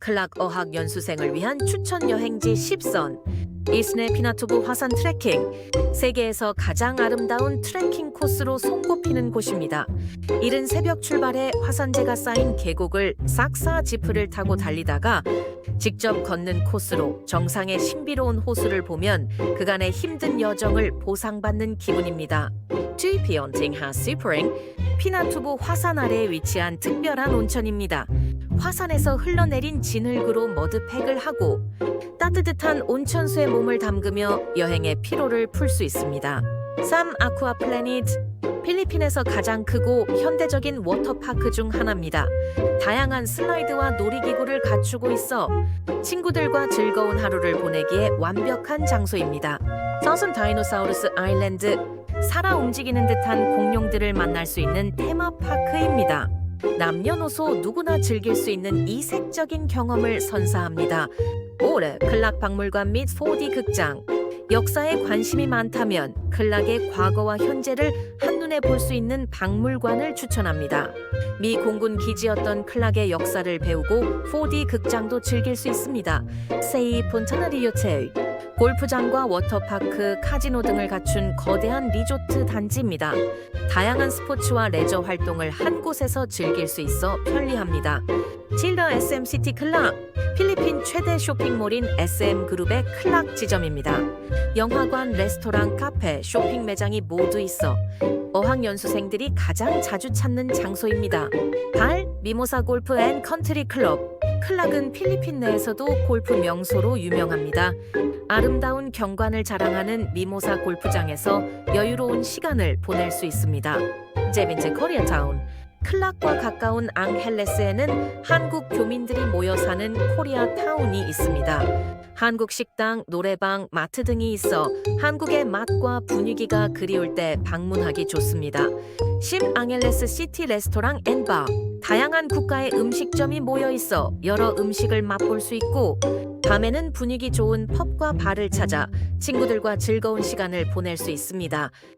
클락 어학 연수생을 위한 추천 여행지 10선 이스네 피나투브 화산 트레킹 세계에서 가장 아름다운 트레킹 코스로 손꼽히는 곳입니다. 이른 새벽 출발해 화산재가 쌓인 계곡을 싹사 지프를 타고 달리다가 직접 걷는 코스로 정상의 신비로운 호수를 보면 그간의 힘든 여정을 보상받는 기분입니다. 트위피언팅 하시프링 피나투브 화산 아래에 위치한 특별한 온천입니다. 화산에서 흘러내린 진흙으로 머드팩을 하고 따뜻한 온천수에 몸을 담그며 여행의 피로를 풀 수 있습니다. 삼 아쿠아 플래닛 필리핀에서 가장 크고 현대적인 워터파크 중 하나입니다. 다양한 슬라이드와 놀이기구를 갖추고 있어 친구들과 즐거운 하루를 보내기에 완벽한 장소입니다. 서순 다이노사우루스 아일랜드 살아 움직이는 듯한 공룡들을 만날 수 있는 테마파크입니다. 남녀노소 누구나 즐길 수 있는 이색적인 경험을 선사합니다. 올해 클락 박물관 및 4D 극장 역사에 관심이 많다면 클락의 과거와 현재를 한눈에 볼 수 있는 박물관을 추천합니다. 미 공군 기지였던 클락의 역사를 배우고 4D 극장도 즐길 수 있습니다. 세이 폰타나리요체 골프장과 워터파크, 카지노 등을 갖춘 거대한 리조트 단지입니다. 다양한 스포츠와 레저 활동을 한 곳에서 즐길 수 있어 편리합니다. 칠더 SMCT 클락 필리핀 최대 쇼핑몰인 SM 그룹의 클락 지점입니다. 영화관, 레스토랑, 카페, 쇼핑 매장이 모두 있어 어학연수생들이 가장 자주 찾는 장소입니다. 발 미모사 골프 앤 컨트리 클럽 클락은 필리핀 내에서도 골프 명소로 유명합니다. 아름다운 경관을 자랑하는 미모사 골프장에서 여유로운 시간을 보낼 수 있습니다. 제빈제 코리아타운 클락과 가까운 앙헬레스에는 한국 교민들이 모여 사는 코리아 타운이 있습니다. 한국 식당, 노래방, 마트 등이 있어 한국의 맛과 분위기가 그리울 때 방문하기 좋습니다. 심 앙헬레스 시티 레스토랑 앤바 다양한 국가의 음식점이 모여 있어 여러 음식을 맛볼 수 있고 밤에는 분위기 좋은 펍과 바를 찾아 친구들과 즐거운 시간을 보낼 수 있습니다.